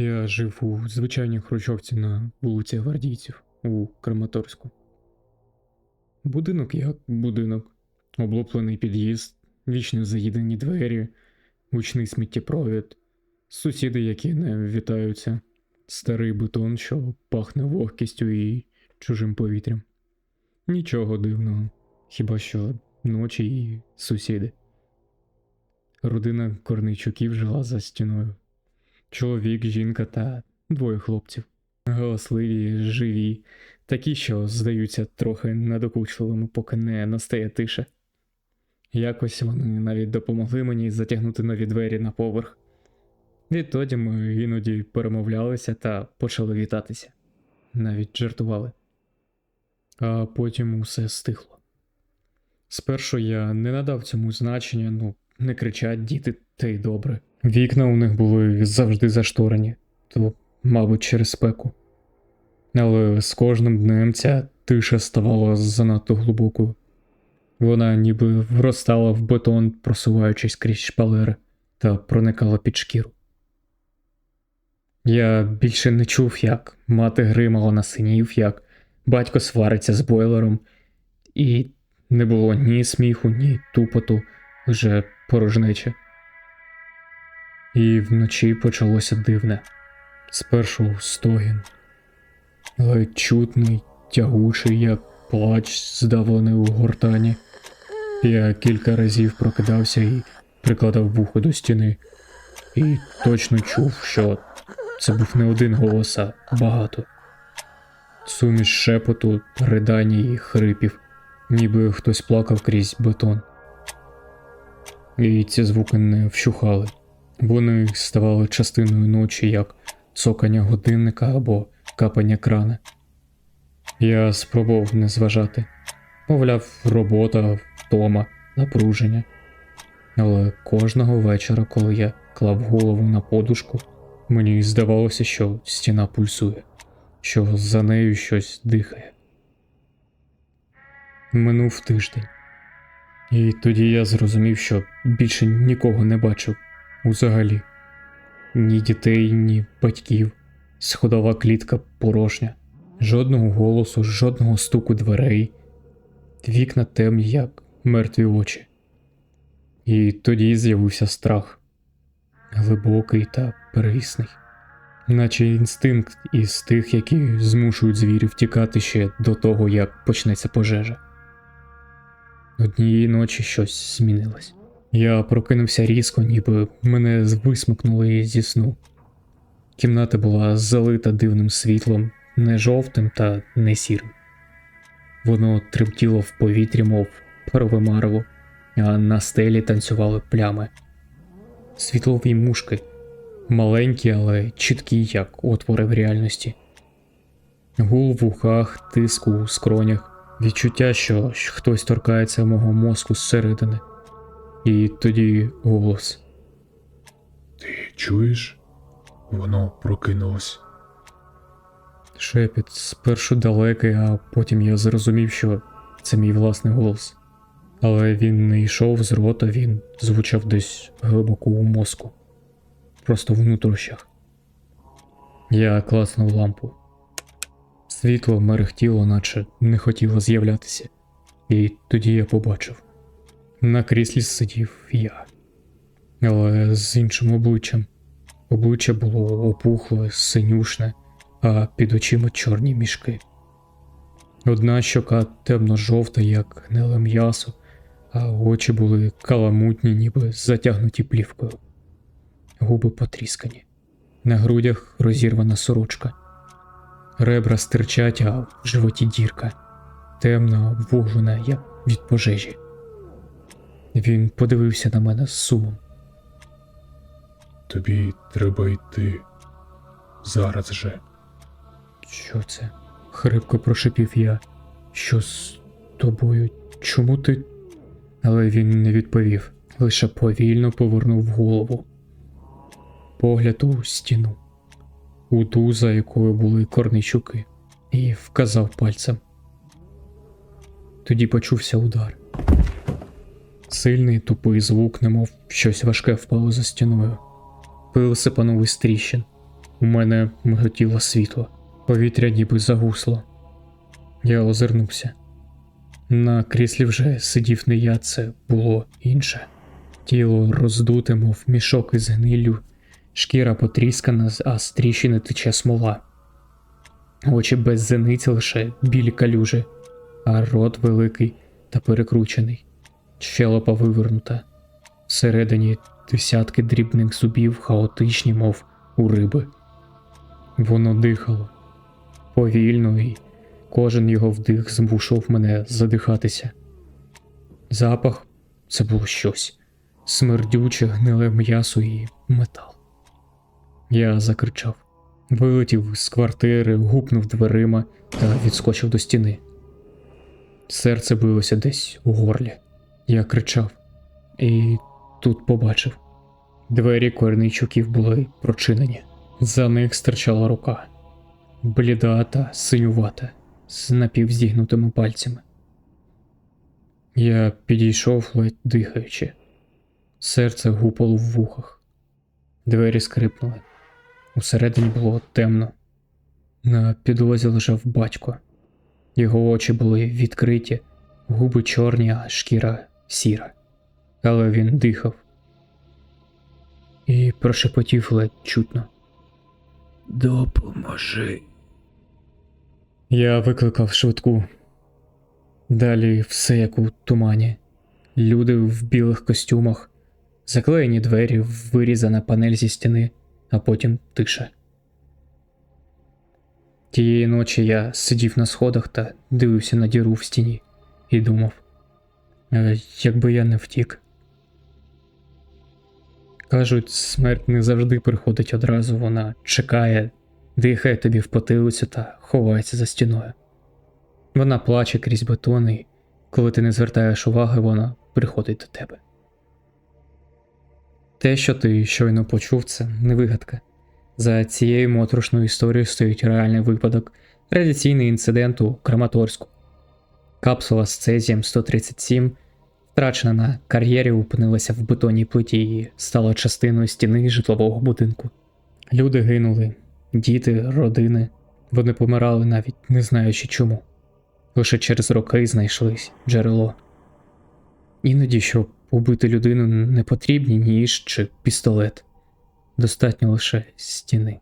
Я жив у звичайній хрущовці на вулиці Гвардійців у Краматорську. Будинок як будинок, облуплений під'їзд, вічно заїдені двері, гучний сміттєпровід, сусіди, які не вітаються, старий бетон, що пахне вогкістю і чужим повітрям. Нічого дивного, хіба що ночі і сусіди. Родина Корнейчуків жила за стіною. Чоловік, жінка та двоє хлопців. Галасливі, живі, такі, що здаються трохи надокучливими, поки не настає тиша. Якось вони навіть допомогли мені затягнути нові двері на поверх. Відтоді ми іноді перемовлялися та почали вітатися, навіть жартували. А потім усе стихло. Спершу я не надав цьому значення, ну, не кричать діти, та й добре. Вікна у них були завжди зашторені, то, мабуть, через спеку. Але з кожним днем ця тиша ставала занадто глибокою. Вона ніби вростала в бетон, просуваючись крізь шпалери, та проникала під шкіру. Я більше не чув, як мати гримала на синів, як батько свариться з бойлером, і не було ні сміху, ні тупоту, лише порожнеча. І вночі почалося дивне. Спершу стогін, ледь чутний, тягучий, як плач, здавлений у гортані. Я кілька разів прокидався і прикладав вухо до стіни, і точно чув, що це був не один голос, а багато. Суміш шепоту, ридання і хрипів, ніби хтось плакав крізь бетон. І ці звуки не вщухали. Вони ставали частиною ночі, як цокання годинника або капання крана. Я спробував не зважати, мовляв, робота, втома, напруження. Але кожного вечора, коли я клав голову на подушку, мені здавалося, що стіна пульсує, що за нею щось дихає. Минув тиждень. І тоді я зрозумів, що більше нікого не бачив узагалі. Ні дітей, ні батьків, сходова клітка порожня, жодного голосу, жодного стуку дверей, вікна темні, як мертві очі. І тоді з'явився страх глибокий та первісний, наче інстинкт із тих, які змушують звірів тікати ще до того, як почнеться пожежа. Однієї ночі щось змінилось. Я прокинувся різко, ніби мене висмикнули зі сну. Кімната була залита дивним світлом, не жовтим та не сірим. Воно тремтіло в повітрі, мов парове марево, а на стелі танцювали плями. Світлові мушки, маленькі, але чіткі, як отвори в реальності. Гул в ухах, тиску у скронях, відчуття, що хтось торкається мого мозку зсередини. І тоді голос. Ти чуєш? Воно прокинулось. Шепіт спершу далекий, а потім я зрозумів, що це мій власний голос. Але він не йшов з рота, він звучав десь глибоко у мозку, просто в нутрощах. Я класнув лампу. Світло мерехтіло, наче не хотіло з'являтися, і тоді я побачив. На кріслі сидів я, але з іншим обличчям. Обличчя було опухле, синюшне, а під очима чорні мішки. Одна щока темно-жовта, як гниле м'ясо, а очі були каламутні, ніби затягнуті плівкою. Губи потріскані, на грудях розірвана сорочка. Ребра стирчать, а в животі дірка, темна, обвуглена, як від пожежі. Він подивився на мене з сумом. Тобі треба йти. Зараз же. Що це? хрипко прошепів я. Що з тобою? Чому ти? Але він не відповів, лише повільно повернув голову. Погляд у стіну, у ту, за якою були корничуки, і вказав пальцем. Тоді почувся удар. Сильний тупий звук, немов щось важке впало за стіною. Пил сипанув із тріщин. У мене миготіло світло, повітря ніби загусло. Я озирнувся. На кріслі вже сидів не я, це було інше. Тіло роздуте, мов мішок із гниллю, шкіра потріскана, а з тріщини тече смола. Очі без зениці лише білі калюжі, а рот великий та перекручений, щелепа вивернута. Всередині десятки дрібних зубів, хаотичні, мов у риби. Воно дихало повільно, і кожен його вдих змушував мене задихатися. Запах це було щось смердюче, гниле м'ясо і метал. Я закричав, вилетів з квартири, гупнув дверима та відскочив до стіни. Серце билося десь у горлі. Я кричав і тут побачив. Двері Корнійчуків були прочинені. За них стирчала рука, бліда та синювата, з напівзігнутими пальцями. Я підійшов ледь дихаючи. Серце гупало в вухах. Двері скрипнули. Усередині було темно. На підлозі лежав батько. Його очі були відкриті, губи чорні, а шкіра сіра. Але він дихав. І прошепотів ледь чутно. Допоможи. Я викликав швидку. Далі все як у тумані. Люди в білих костюмах, заклеєні двері, вирізана панель зі стіни, а потім тиша. Тієї ночі я сидів на сходах та дивився на діру в стіні і думав, «Е, якби я не втік. Кажуть, смерть не завжди приходить одразу, вона чекає, дихає тобі в потилицю та ховається за стіною. Вона плаче крізь бетон, і коли ти не звертаєш уваги, вона приходить до тебе. Те, що ти щойно почув, це не вигадка. За цією моторошною історією стоїть реальний випадок, радіаційний інцидент у Краматорську. Капсула з цезієм 137, втрачена на кар'єрі, опинилася в бетонній плиті і стала частиною стіни житлового будинку. Люди гинули, діти, родини. Вони помирали навіть не знаючи чому. Лише через роки знайшлись джерело. Іноді, щоб убити людину, не потрібні ніж чи пістолет. Достатньо лише стіни.